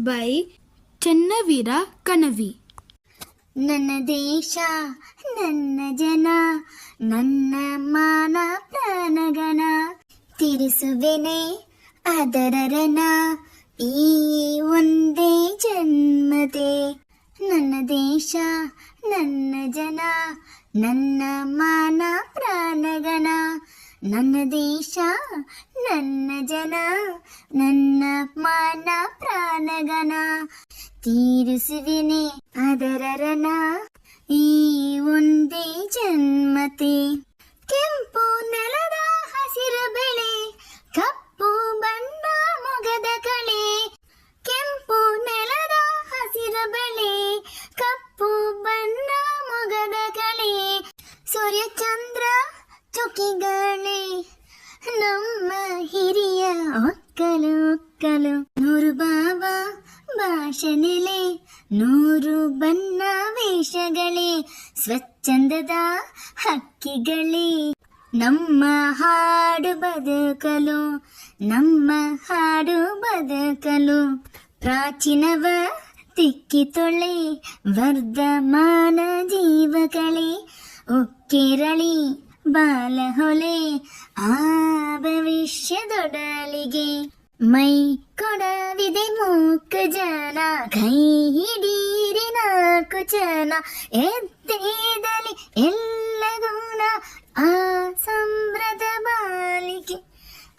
By Channaveera Kanavi ನನ್ನ ದೇಶ ನನ್ನ ಜನ ನನ್ನ ಮಾನ ಪ್ರಾಣಗಣ ತಿರಿಸುವೆನೆ ಅದರ ರಣ ಈ ಒಂದೇ ಜನ್ಮದೆ ನನ್ನ ದೇಶ ನನ್ನ ಜನ ನನ್ನ ಮಾನ ಪ್ರಾಣಗಣ ನನ್ನ ದೇಶ, ನನ್ನ ಜನ, ನನ್ನ ಮಾನ ಪ್ರಾಣಗನ ತೀರಿಸುವಿನೆ ಅದರ ರಣ, ಈ ಒಂದೇ ಜನ್ಮತೆ. ಕೆಂಪು ನೆಲದ ಹಸಿರು ಬೆಳೆ, ಕಪ್ಪು ಬಣ್ಣ ಮೊಗದ ಕಳೆ. ಕೆಂಪು ನೆಲದ ಹಸಿರು ಬೆಳೆ, ಕಪ್ಪು ಬಣ್ಣ ಮೊಗದ ಕಳೆ. ಸೂರ್ಯ ಚಂದ್ರ ಚುಕ್ಕಿಗಳೇ, ನಮ್ಮ ಹಿರಿಯ ಒಕ್ಕಲು ಒಕ್ಕಲು. ನೂರು ಬಾಬಾ ಭಾಷೆನೆಲೆ, ನೂರು ಬಣ್ಣ ವೇಷಗಳೇ, ಸ್ವಚ್ಛಂದದ ಹಕ್ಕಿಗಳೇ. ನಮ್ಮ ಹಾಡು ಬದುಕಲು, ನಮ್ಮ ಹಾಡು ಬದುಕಲು. ಪ್ರಾಚೀನವ ತಿಕ್ಕಿ ತೊಳೆ, ವರ್ಧಮಾನ ಜೀವಗಳೇ, ಉಕ್ಕಿರಳಿ. ಬಾಲಹೊಲೆ ಆ ಭವಿಷ್ಯದೊಡಲಿಗೆ ಮೈ ಕೊಡವಿದೆ ಮೂಕ ಜನ, ಕೈ ಹಿಡೀರಿ ನಾಲ್ಕು ಜನ. ಎದ್ದೇದಲಿ ಎಲ್ಲ ಗುಣ ಆ ಸಂಭ್ರದ ಬಾಲಿಗೆ,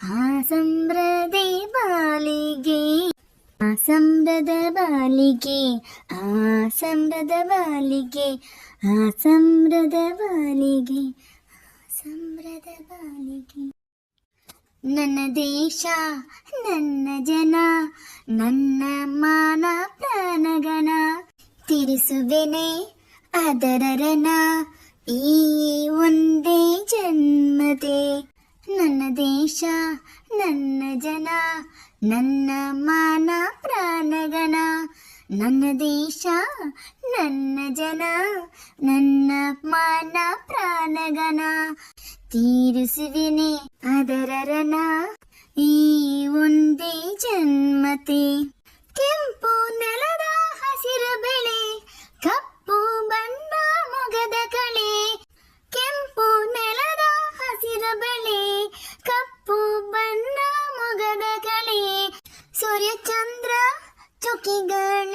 ಆ ಸಂಭ್ರದೆ ಬಾಲಿಗೆ. ಆ ಸಂಭ್ರದ ಬಾಲಿಗೆ, ಆ ಸಂಭ್ರದ ಬಾಲಿಗೆ, ಆ ಸಂಭ್ರದ ಬಾಲಿಗೆ. ಆ ಸಂಭ್ರದ ಬಾಲಿಗೆ ನನ್ನ ದೇಶ ನನ್ನ ಜನ ನನ್ನ ಮಾನ ಪ್ರಾಣಗಣ ತಿರಿಸುವೆನೆ ಅದರ ರಣ ಈ ಒಂದೇ ಜನ್ಮದೆ ನನ್ನ ದೇಶ ನನ್ನ ಜನ ನನ್ನ ಮಾನ ಪ್ರಾಣಗಣ ನನ್ನ ದೇಶ ನನ್ನ ಜನ ನನ್ನ ಮಾನ ಪ್ರಾಣಗಣ ತೀರಿಸುವೆನೆ ಅದರರನ ಈ ಒಂದೇ ಜನ್ಮತೆ. ಕೆಂಪು ನೆಲದ ಹಸಿರು ಬೆಳೆ, ಕಪ್ಪು ಬಣ್ಣ ಮೊಗದ ಕಳೆ. ಕೆಂಪು ನೆಲದ ಹಸಿರು ಬೆಳೆ, ಕಪ್ಪು ಬಣ್ಣ ಮೊಗದ ಕಳೆ. ಸೂರ್ಯಚಂದ್ರ ಚುಕ್ಕಿಗಳ